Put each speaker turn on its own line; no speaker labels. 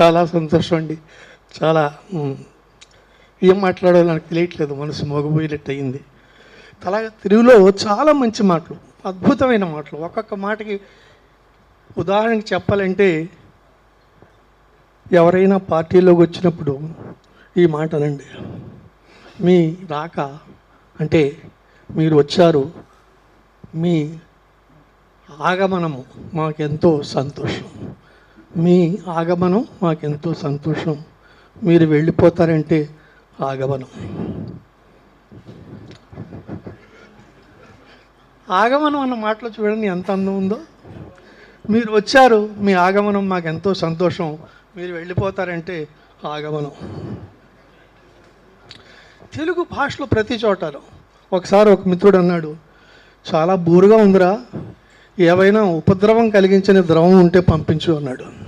చాలా సంతోషం అండి చాలా ఏం మాట్లాడాలో నాకు తెలియట్లేదు. మనసు మోగపోయినట్టు అయింది అలాగే తెలుగులో చాలా మంచి మాటలు అద్భుతమైన మాటలు. ఒక్కొక్క మాటకి ఉదాహరణకి చెప్పాలంటే ఎవరైనా పార్టీలోకి వచ్చినప్పుడు ఈ మాటలండి మీ రాక అంటే మీరు వచ్చారు మీ ఆగమనము మాకెంతో సంతోషం. మీ ఆగమనం మాకెంతో సంతోషం. మీరు వెళ్ళిపోతారంటే ఆగమనం. ఆగమనం అన్న మాటలో చూడండి ఎంత అందం ఉందో. మీరు వచ్చారు మీ ఆగమనం మాకు ఎంతో సంతోషం. మీరు వెళ్ళిపోతారంటే ఆగమనం. తెలుగు భాషలో ప్రతి చోటలో ఒకసారి ఒక మిత్రుడు అన్నాడు చాలా బూరుగా ఉందిరా. ఏవైనా ఉపద్రవం కలిగించని ద్రవం ఉంటే పంపించు అన్నాడు.